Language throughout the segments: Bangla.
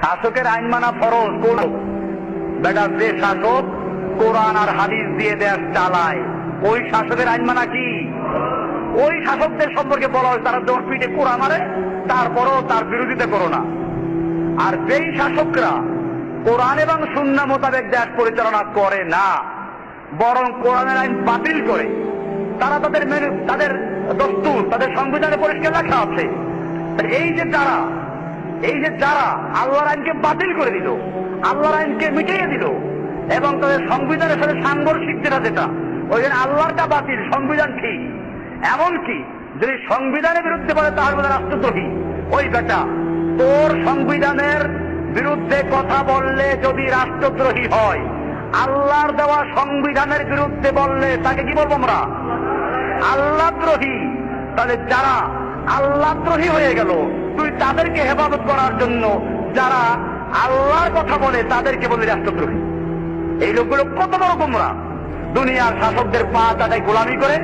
শাসকের আইন মানা ফরজ, কোন বেটা যে শাসক কোরআন আর হাদিস দিয়ে দেশ চালায়, ওই শাসকের আইন মানা কি? ওই শাসকদের সম্পর্কে বলা হয়, তারা দশ পিঠে কোরআন মারে, তারপরও তার বিরোধিতা করো না। আর যেই শাসকরা কোরআন এবং শূন্য মোতাবেক দেশ পরিচালনা করে না, বরং কোরআনের আইন বাতিল করে, তারা তাদের তাদের দস্তুর, তাদের সংবিধানে পরিষ্কার লেখা আছে। এই যে যারা এই যে যারা আল্লাহর আইনকে বাতিল করে দিল, আল্লাহর আইনকে মিটিয়ে দিল, এবং তাদের সংবিধানের সাথে সাংঘর্ষিক যেটা যেটা, ওই জন্য আল্লাহরটা বাতিল, সংবিধান ঠিক। এমনকি যদি সংবিধানের বিরুদ্ধে বলে তাহলে বলে রাষ্ট্রদ্রোহী। ওই বেটা, তোর সংবিধানের বিরুদ্ধে কথা বললে যদি রাষ্ট্রদ্রোহী হয়, আল্লাহর দেওয়া সংবিধানের বিরুদ্ধে বললে তাকে কি বলব আমরা? আল্লাহদ্রোহী। তাহলে যারা আল্লাহদ্রোহী হয়ে গেল তাদেরকে হেফাজত করার জন্য যারা আল্লাহর কথা বলে তাদেরকে বলি রাষ্ট্রদ্রোহী। এই লোকগুলো কত বড় তোমরা দুনিয়ার শাসকদের পা তাদের গোলামি করে,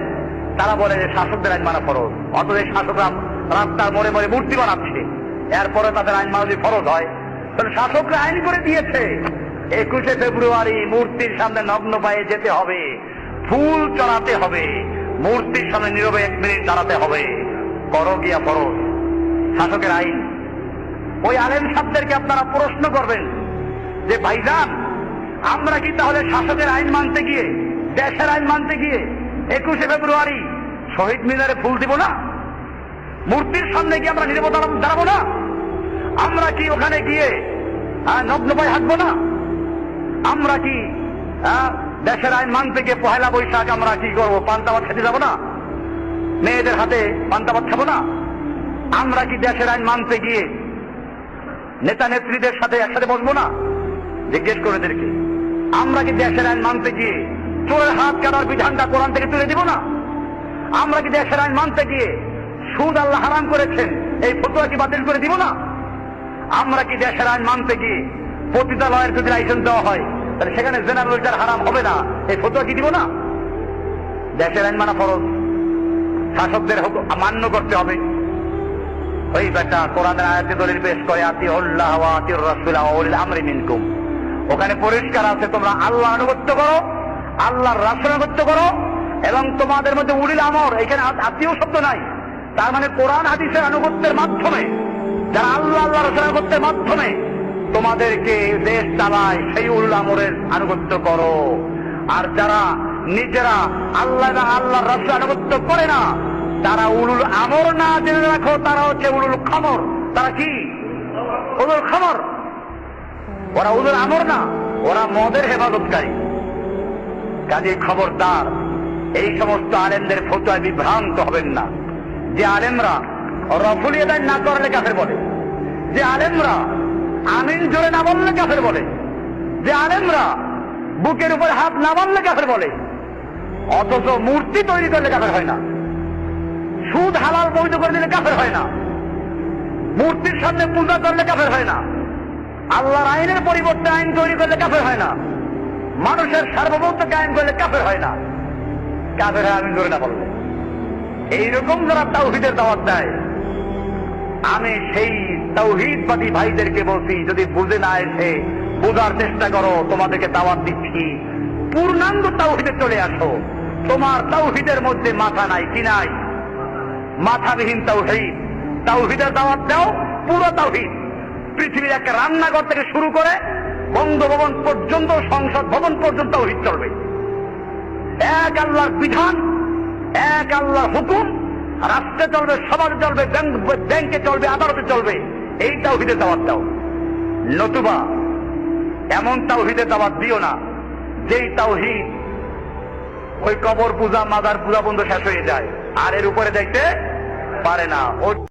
তারা বলে যে শাসকদের আইন মানা ফরজ। অথচ এই শাসকরা রাস্তার মোড়ে মোড়ে মূর্তি বানাচ্ছে। এরপরে তাদের আইন মানা যদি ফরজ হয়। তাহলে শাসকরা আইন করে দিয়েছে। একুশে ফেব্রুয়ারি মূর্তির সামনে নগ্ন পায়ে যেতে হবে। ফুল চড়াতে হবে। মূর্তির সামনে নীরবে এক মিনিট দাঁড়াতে হবে। করো গিয়া ফরজ। শাসকের আইন। ওই আলেম সাহেবদেরকে আপনারা প্রশ্ন করবেন যে, ভাইজান, আমরা কি তাহলে শাসকের আইন মানতে গিয়ে, দেশের আইন মানতে গিয়ে একুশে ফেব্রুয়ারি শহীদ মিনারে ফুল দিব না? মূর্তির সামনে গিয়ে আমরা নিরাপদ দাঁড়াবো না? আমরা কি ওখানে গিয়ে নগ্ন পায়ে হাঁটবো না? আমরা কি দেশের আইন মানতে গিয়ে পহেলা বৈশাখ আমরা কি করব? পান্তাবাদ খেতে যাব না? মেয়েদের হাতে পান্তাবাদ খাব না? আমরা কি দেশের আইন মানতে গিয়ে নেতা নেত্রীদের সাথে একসাথে বসবো না? জিজ্ঞেস করে এদেরকে আমরা কি দেশের আইন মানতে গিয়ে চোরের হাত কাটার বিধানটা কোরআন থেকে তুলে দিব না? আমরা কি দেশের আইন মানতে গিয়ে সুদ আল্লাহ হারাম করেছেন, এই ফটোয়া কি বাতিল করে দিব না? আমরা কি দেশের আইন মানতে গিয়ে পতিতালয়ের যদি লাইসেন্স দেওয়া হয়, তাহলে সেখানে জেনারেলটার হারাম হবে না, এই ফটোয়া কি দিব না? দেশের আইন মানা ফরজ। শাসকদের মান্য করতে হবে। ওই বেটা কোরআনের আয়াতে দলিল পেশ করে আতি উল্লাহ আতি উলিল আমরি মিনকুম। ওখানে পরিষ্কার আছে, তোমরা আল্লাহ আনুগত্য করো, আল্লাহর রাসূল আনুগত্য করো, এবং তোমাদের মধ্যে উলিল আমর, এখানে আত- আত্মীয় শব্দ নাই। তার মানে কোরআন হাদিসের আনুগত্যের মাধ্যমে, যারা আল্লাহ আল্লাহ রাসূল আনুগত্যের মাধ্যমে তোমাদেরকে দেশ চালায়, সেই উল আমরের আনুগত্য করো। আর যারা নিজেরা আল্লাহ এবং আল্লাহর রাসূল আনুগত্য করে না তারা উলুল আমর না জেনে রাখো, তারা হচ্ছে উলুল খামর। তারা কি? উলুল খামর। ওরা উলুল আমর না, ওরা মদের হেফাজতকারী। কাজে খবরদার, এই সমস্ত আলেমদের ফটোয় বিভ্রান্ত হবেন না। যে আলেমরা রফুলিয়াদায় না করলে কাফের বলে। যে আলেমরা আমিন জোরে না বললে কাফের বলে। যে আলেমরা বুকের উপর হাত না বানলে কাফের বলে। অথচ মূর্তি তৈরি করলে কাফের হয় না। সুদ, হালাল বৈধ করে দিলে কাফের হয় না। মূর্তির সামনে পূজা করলে কাফের হয় না। আল্লাহর আইনের পরিবর্তে আইন তৈরি করলে কাফের হয় না। মানুষের সার্বভৌমত্বকে আইন করলে কাফের হয় না। কাফের হয়, আমি করে না বললে এইরকম যারা তাওহিদের দাওয়াত দেয়, আমি সেই তাওহিদবাদী ভাইদেরকে বলছি, যদি বুঝে না এসে বোঝার চেষ্টা করো, তোমাদেরকে দাওয়াত দিচ্ছি। পূর্ণাঙ্গ তাওহিদে চলে আসো। তোমার তাওহিদের মধ্যে মাথা নাই, কি নাই? মাথাবিহীন তাওহিদ। তাওহিদের দাওয়াত দাও, পুরো তাওহিদ। পৃথিবীর একটা রান্নাঘর থেকে শুরু করে বঙ্গভবন পর্যন্ত, সংসদ ভবন পর্যন্ত তাওহিদ চলবে। এক আল্লাহর বিধান, এক আল্লাহর হুকুম, রাষ্ট্রে চলবে, সমাজে চলবে, ব্যাংকে চলবে, আদালতে চলবে। এই তাওহিদের দাওয়াত দাও। নতুবা, এমন তাওহিদের দাওয়াত দিও না, যেই তাওহিদ ওই কবর পূজা, মাদার পূজা বন্ধ শেষ হয়ে যায়। আর এর উপরে দেখতে পারে না।